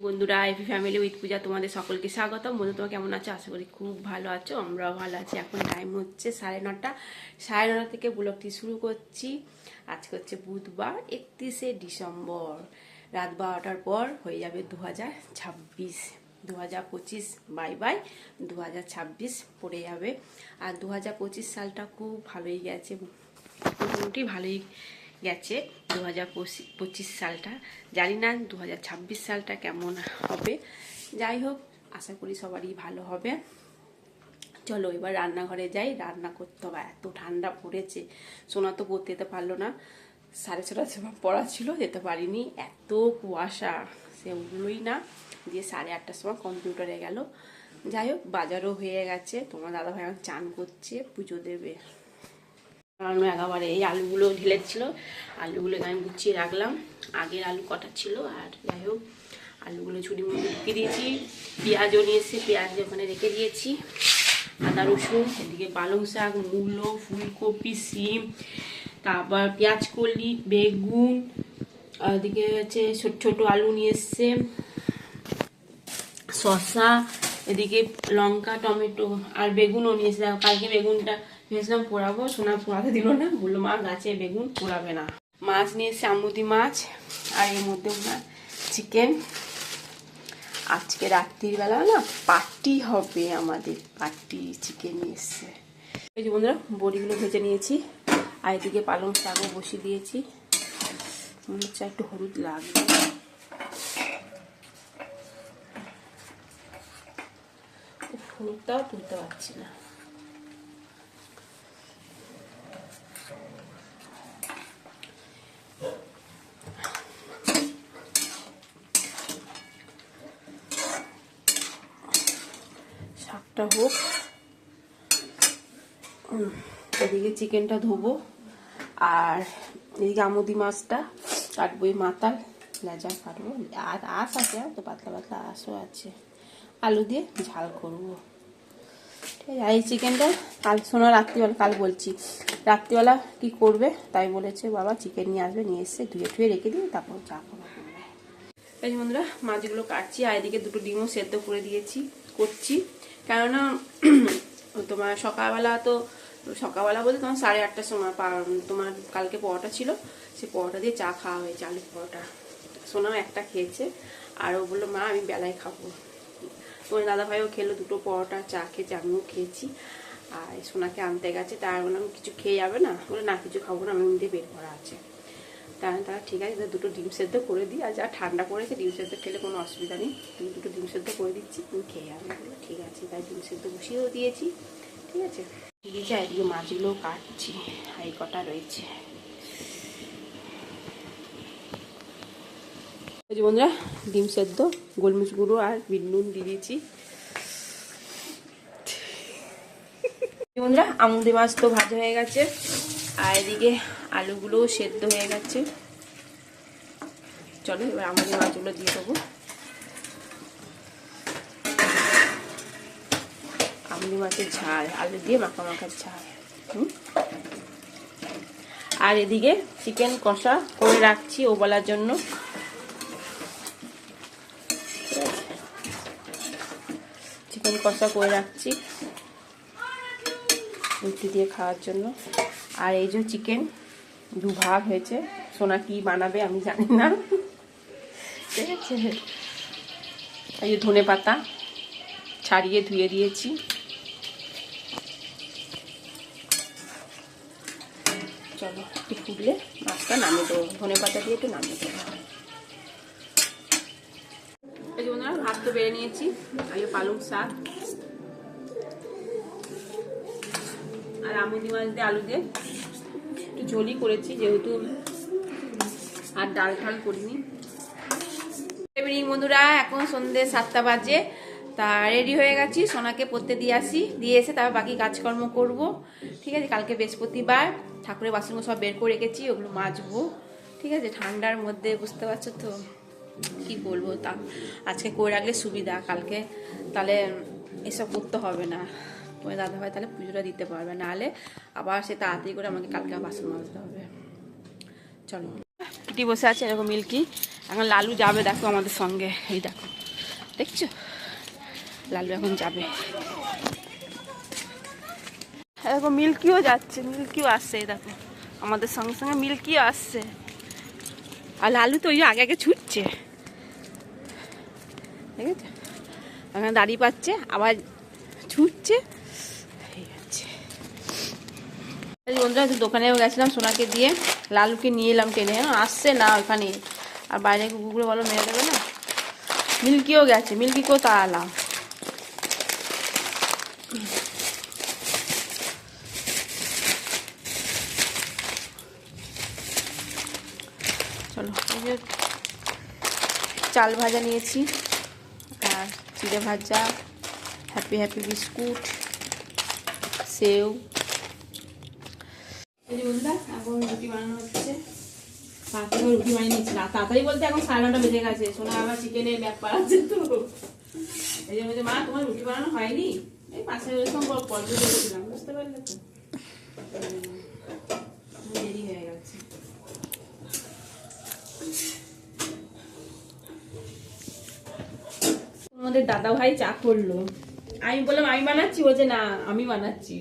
বন্ধুরা এফি family with পূজা তোমাদের সকলকে স্বাগতম। বন্ধু তোমার কেমন আছো? আশা করি খুব ভালো আছো, আমরাও ভালো আছি। এখন টাইম হচ্ছে সাড়ে নটা। সাড়ে নটা থেকে ব্লগটি শুরু করছি। আজকে হচ্ছে বুধবার, একত্রিশে ডিসেম্বর। রাত বারোটার পর হয়ে যাবে দু হাজার ছাব্বিশ। দু হাজার পঁচিশ বাই বাই দু হাজার ছাব্বিশ পড়ে যাবে। আর দু হাজার পঁচিশ সালটা খুব ভালোই গেছে। মোটামুটি ভালোই গেছে দু হাজার পঁচিশ সালটা। জানি না দু হাজার ছাব্বিশ সালটা কেমন হবে। যাই হোক, আশা করি সবারই ভালো হবে। চলো, এবার রান্নাঘরে যাই। রান্না করতে হবে, এত ঠান্ডা পড়েছে। সোনা তো পড়তে যেতে পারল না। সাড়ে ছটার সময় পড়া ছিল, যেতে পারিনি। এত কুয়াশা, সে উঠলোই না। দিয়ে সাড়ে আটটার সময় কম্পিউটারে গেল। যাই হোক, বাজারও হয়ে গেছে। তোমার দাদাভাই এখন চান করছে, পুজো দেবে। আমি একেবারে এই আলুগুলো ঢেলেছিল। আলুগুলো আমি গুছিয়ে রাখলাম। আগের আলু কটা ছিল? আর যাই হোক, আলুগুলো ছুরি মুড়ি ঢুকিয়ে দিয়েছি। পেঁয়াজও নিয়ে এসে পেঁয়াজ ওখানে রেখে দিয়েছি। আদা, রসুন, এদিকে পালং শাক, মূলো, ফুলকপি সিম তারপর পেঁয়াজ কলি, বেগুন এদিকে হচ্ছে ছোট ছোট আলু নিয়ে এসছে। শসা, এদিকে লঙ্কা, টমেটো আর বেগুনও নিয়ে এসেছিলাম কালকে বেগুনটা ভেবেছিলাম পোড়াবো, সোনা পোড়াতে দিল না, বলল, মা, গাছে বেগুন পোড়াবে না। মাছ নিয়ে আমুদি মাছ, আর এর মধ্যে ওনার চিকেন আজকে রাত্রিবেলা না পার্টি হবে আমাদের, পার্টি চিকেন নিয়ে এসছে। এই যে বন্ধুরা, বড়িগুলো ভেজে নিয়েছি, আর এদিকে পালং শাকও বসিয়ে দিয়েছি। মনে হচ্ছে একটু হলুদ লাগবে। হলুদটাও তুলতে পারছি না। শাকটা হোক। এদিকে চিকেনটা ধোবো। আর এদিকে আমুদি মাছটা কাটবো, এই মাতাল। লেজা কাটবো। আর আঁশ আছে তো পাতলা পাতলা আঁশও আছে। আলু দিয়ে ঝাল করব। ঠিক আছে এই চিকেনটা কাল শোনো, রাত্রিবেলা, কাল বলছি। রাত্রিবেলা কি করবে, তাই বলেছে বাবা, চিকেন নিয়ে আসবে, নিয়ে এসে ধুয়ে ধুয়ে রেখে দিয়ে তারপর চা এই বন্ধুরা, মাছগুলো কাটছি আর এদিকে দুটো ডিমও সেদ্ধ করে দিয়েছি, করছি। কেননা তোমার সকালবেলা তো, সকালবেলা বলতে তোমার সাড়ে আটটার সময় তোমার কালকে পরোটা ছিল, সে পরোটা দিয়ে চা খাওয়া হয়েছে আলু পরোটা। সোনাও একটা খেয়েছে, আর ও বলল, মা, আমি বেলায় খাব। তোমার দাদাভাইও খেলো, দুটো পরোটা, চা খেয়েছে, আমিও খেয়েছি। আর সোনাকে আনতে গেছে তার বললাম, কিছু খেয়ে যাবে না? বলে, না, কিছু খাব না, আমি মধ্যে বের করা আছে। তাহলে তারা ঠিক আছে দুটো ডিম সেদ্ধ করে দিই। আর যা ঠান্ডা পড়েছে, ডিম সেদ্ধ খেলে কোনো অসুবিধা নেই। তুমি দুটো ডিম সেদ্ধ করে দিচ্ছি। তুমি খেয়ে আমি ঠিক আছে, তাই ডিম সেদ্ধ বসিয়েও দিয়েছি। ঠিক আছে? ঠিক আছে এদিকে মাছগুলো কাটছি। আর কটা রয়েছে। বন্ধুরা, ডিম সেদ্ধ, গোলমরিচ গুঁড়ো আর বিট নুন দিয়ে দিয়েছি। বন্ধুরা আমুদি মাছ তো ভাজা হয়ে গেছে। আর এদিকে আলুগুলোও সেদ্ধ হয়ে গেছে। চলো, এবার আমুদি মাছগুলো দিয়ে দেবো। আমুদি মাছের ঝাল, আলু দিয়ে মাখা মাখার ঝাল আর এদিকে চিকেন কষা করে রাখছি ও বলার জন্য। চিকেন কষা করে রাখছি রুটি দিয়ে খাওয়ার জন্য। আর এই যে চিকেন দু ভাগ হয়েছে। সোনা কি বানাবে আমি জানি না। ঠিক আছে এই ধনে পাতা ছাড়িয়ে ধুয়ে দিয়েছি। চলো, একটু ফুটলে মাছটা নামিয়ে দেবো। ধনে পাতা দিয়ে একটু নামিয়ে দেবো। এই ভাত তো বেড়ে নিয়েছি। আর পালং শাক। আর আমুদি মাছ দিয়ে আলু দিয়ে একটু ঝোলই করেছি, যেহেতু আর ডাল ঠাল করিনি। বন্ধুরা, এখন সন্ধ্যে সাতটা বাজে। তা রেডি হয়ে গেছি, সোনাকে পড়তে দিয়ে আসি। দিয়ে এসে তারপর বাকি কাজকর্ম করব। ঠিক আছে, কালকে বৃহস্পতিবার। ঠাকুরের বাসনগুলো সব বের করে রেখেছি, ওগুলো মাজবো। ঠিক আছে, ঠান্ডার মধ্যে, বুঝতে পারছ তো? কি বলব তা? আজকে করে রাখলে সুবিধা, কালকে তাহলে এসব করতে হবে না। তোমার দাদা ভাই তাহলে পুজোটা দিতে পারবে। নাহলে আবার সে তাড়াতাড়ি করে আমাকে কালকে বাসন মাজতে হবে। চলো। আন্টি বসে আছে, এরকম মিল্কি। এখন লালু যাবে দেখো আমাদের সঙ্গে। এই দেখো। দেখছ? লালু এখন যাবে। এরকম মিল্কিও যাচ্ছে, মিল্কিও আসছে দেখো। আমাদের সঙ্গে সঙ্গে মিল্কিও আসছে। আর লালু তো ওই আগে আগে ছুটছে। ঠিক আছে এখানে দাঁড়িয়ে পাচ্ছে, আবার ছুটছে এই আছে এই বন্ধুরা দোকানেও গেছিলাম সোনাকে দিয়ে লালুকে নিয়ে এলাম টেনে। হ্যাঁ, আসছে না ওখানে। আর বাইরে কুকুরগুলো বলো মেরে দেবে না? মিল্কিও গেছে মিল্কিকেও তাড়ালাম চলো এই যে চাল ভাজা নিয়েছি আর চিড়ে ভাজা হ্যাপি হ্যাপি বিস্কুট সেও। এই যে এখন রুটি বানানো হচ্ছে। তাড়াতাড়ি রুটি বানিয়ে নিচ্ছি বলতে এখন সাড়ে নটা বেজে গেছে। শোনা আবার চিকেনের ব্যাপার আছে তো। এই যে বলছে, মা, তোমার রুটি বানানো হয়নি? এই পাশে এরকম করেছিলাম বুঝতে পারলে তো। দেরি হয়ে গেছে। আমাদের দাদা ভাই চা করল। আমি বললাম, আমি বানাচ্ছি? বলছে, না, আমি বানাচ্ছি।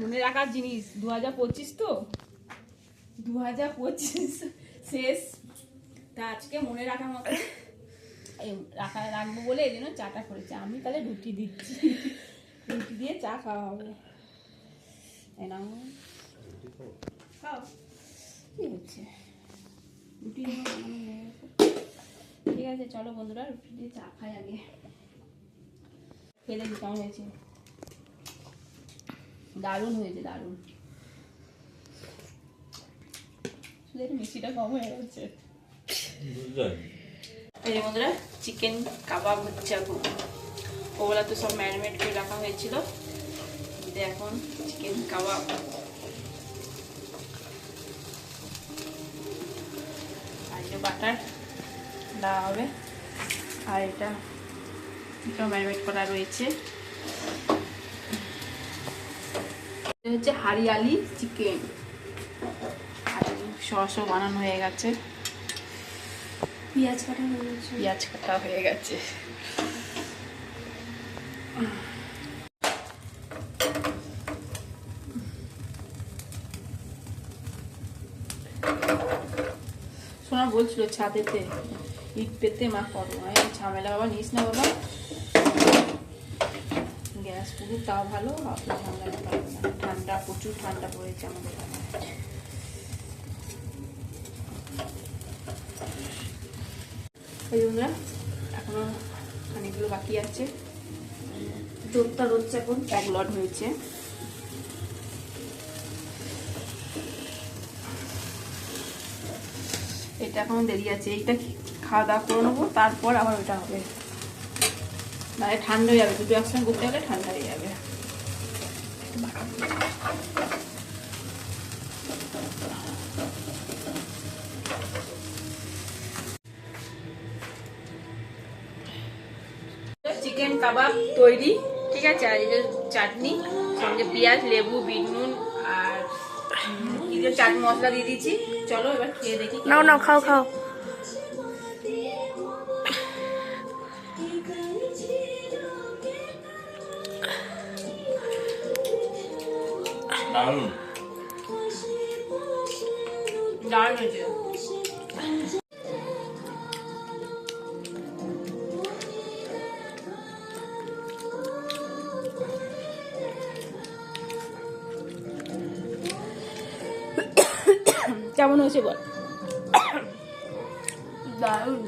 মনে রাখার জিনিস। দু হাজার পঁচিশ তো? দু হাজার পঁচিশ শেষ। তা আজকে মনে রাখার মতো? রাখা রাখব বলে এই জন্য চাটা করেছে। আমি তাহলে রুটি দিচ্ছি। রুটি দিয়ে চা খাওয়া হবে খাও। কি হচ্ছে? রুটি। ঠিক আছে, চলো বন্ধুরা, রুটি দিয়ে চা খাই আগে। দেখি কেমন হয়েছে। দারুণ হয়েছে, দারুণ। মিষ্টিটা হয়ে চিকেন কাবাব হচ্ছে তো সব করে রাখা এখন চিকেন কাবাব বাটার দেওয়া হবে। আর এটা ম্যারিনেট করা রয়েছে। হচ্ছে হারিয়ালি চিকেন। সসও বানানো হয়ে গেছে। পেঁয়াজ কাটা হয়ে গেছে। পেঁয়াজ কাটা হয়ে গেছে। সোনা বলছিল ছাদেতে ইট পেতে মা করো ঝামেলা বাবা নিস না বাবা। পুরো তাও ভালো ঠান্ডা, প্রচুর ঠান্ডা পড়েছে আমাদের। এই জন্য এখনও খানিকগুলো বাকি আছে। জোরটা হচ্ছে এখন এক লট হয়েছে। এটা এখন দেরি আছে, এইটা খাওয়া দাওয়া করে নেব, তারপর আবার ওটা হবে। মানে ঠান্ডা হয়ে যাবে দুটো একসঙ্গে করতে গেলে ঠান্ডা হয়ে যাবে। চিকেন কাবাব তৈরি ঠিক আছে? আর এই যে চাটনি সঙ্গে পেঁয়াজ লেবু বিট নুন আর যে চাট মশলা দিয়ে দিয়েছি চলো এবার খেয়ে দেখি নাও নাও খাও খাও। দারুণ। দারুণ হয়েছে। কেমন হয়েছে বল? দারুণ।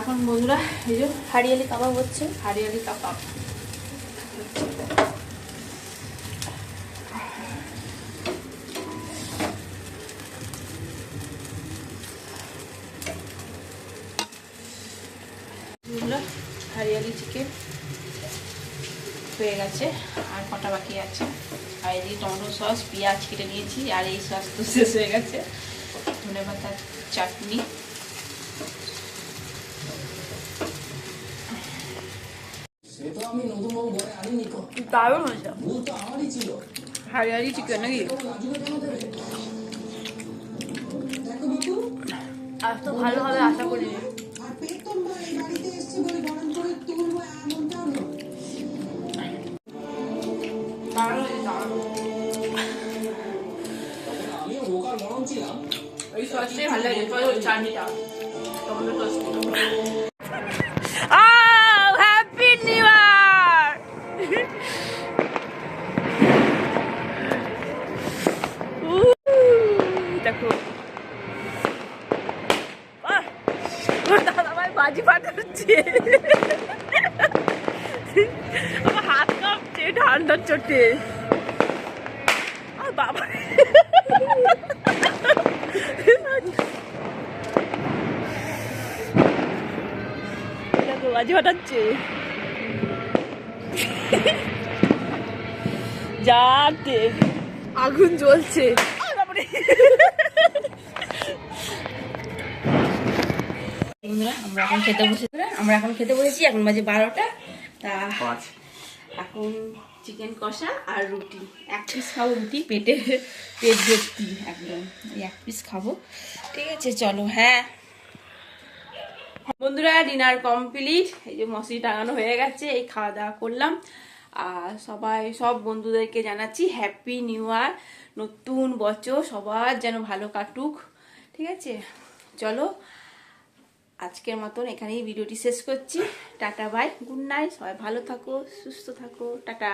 এখন বন্ধুরা এই যে হারিয়ালি কাবাব হচ্ছে হারিয়ালি কাবাব বন্ধুরা, চিকেন হয়ে গেছে আর কটা বাকি আছে? আর এদিকে টমেটো সস পেঁয়াজ কেটে নিয়েছি আর এই সস তো শেষ হয়ে গেছে। ধনে পাতার চাটনি। দারুণ হয়েছে। হারিয়ালি চিকেন নাকি? আর তো ভালো হবে আশা করি এই সসটাই ভালো লাগে চাটনিটা tomato sauce happy new year দেখো আহ, ওর দাদা ভাই বাজি ফাটাচ্ছে আমার হাত কাঁপছে ঠান্ডার চোটে আর বাবা দেখো বাজি ফাটাচ্ছে। যাতে আগুন জ্বলছে। বন্ধুরা আমরা এখন খেতে বসে আমরা এখন খেতে বসেছি এখন বাজে বারোটা। তা এখন চিকেন কষা আর রুটি। এক পিস খাব রুটি, পেটে পেট ভর্তি একদম। এক পিস খাব। ঠিক আছে, চলো হ্যাঁ। বন্ধুরা, ডিনার কমপ্লিট। এই যে মশলি টাঙানো হয়ে গেছে, এই খাওয়া দাওয়া করলাম। আর সবাই, সব বন্ধুদেরকে জানাচ্ছি হ্যাপি নিউ ইয়ার নতুন বছর, সবার যেন ভালো কাটুক। ঠিক আছে? চলো আজকের মতন এখানেই ভিডিওটি শেষ করছি। Tata, bye. Good night. সবাই ভালো থাকো, সুস্থ থাকো। টাটা।